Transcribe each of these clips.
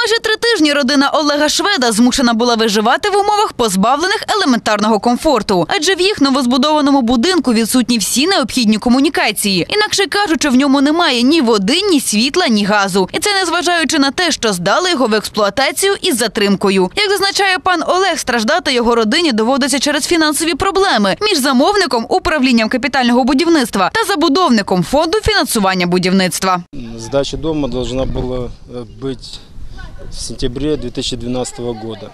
майже три тижні родина Олега Шведа змушена була виживати в умовах позбавлених елементарного комфорту, адже в їх новозбудованому будинку відсутні всі необхідні комунікації. Інакше кажучи, в ньому немає ні води, ні світла, ні газу. І це незважаючи на те, що здали його в експлуатацію із затримкою. Як зазначає пан Олег, страждати його родині доводиться через фінансові проблеми між замовником управлінням капітального будівництва та забудовником фонду фінансування будівництва. Сдача дома должна была э, быть в сентябре 2012 года.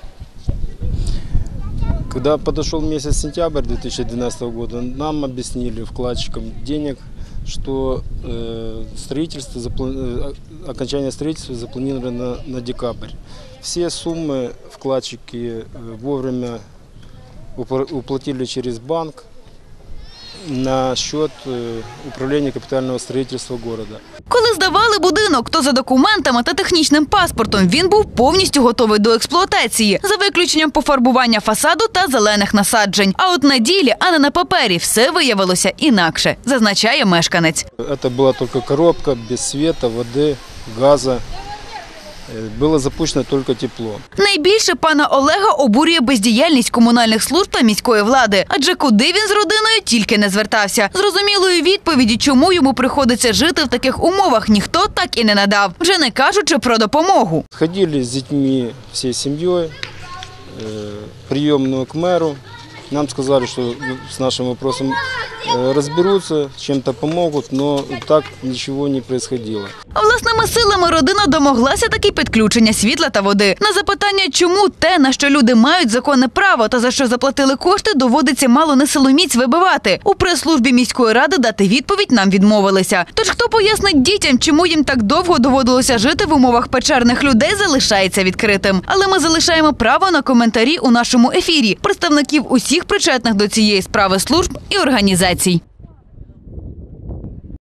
Когда подошел месяц сентябрь 2012 года, нам объяснили, вкладчикам денег, что э, строительство, запла- э, окончание строительства запланировано на декабрь. Все суммы вкладчики э, вовремя упро- уплатили через банк на счет э, управления капитального строительства города. Коли здавали будинок, то за документами та технічним паспортом він був повністю готовий до експлуатації, за виключенням пофарбування фасаду та зелених насаджень. А от на ділі, а не на папері, все виявилося інакше, зазначає мешканець. Это была только коробка без света, воды, газа. Э, Было запущено только тепло. Найбільше пана Олега обурює бездіяльність комунальних служб та міської влади. Адже куди він з родиною тільки не звертався. Зрозумілої відповіді, чому йому приходиться жити в таких умовах, ніхто так і не надав, вже не кажучи про допомогу. Ходили с детьми всей семьей, э, приемную к мэру. Нам сказали, что с нашим вопросом э, разберутся, чем-то помогут, но так ничего не происходило. Власними силами родина домоглася таки підключення світла та води. На запитання, чому те, на що люди мають законне право та за що заплатили кошти, доводиться мало не силоміць вибивати. У прес-службі міської ради дати відповідь нам відмовилися. Тож хто пояснить дітям, чому їм так довго доводилося жити в умовах печерних людей, залишається відкритим. Але ми залишаємо право на коментарі у нашому ефірі представників усіх причетних до цієї справи служб і організацій рекомендацій.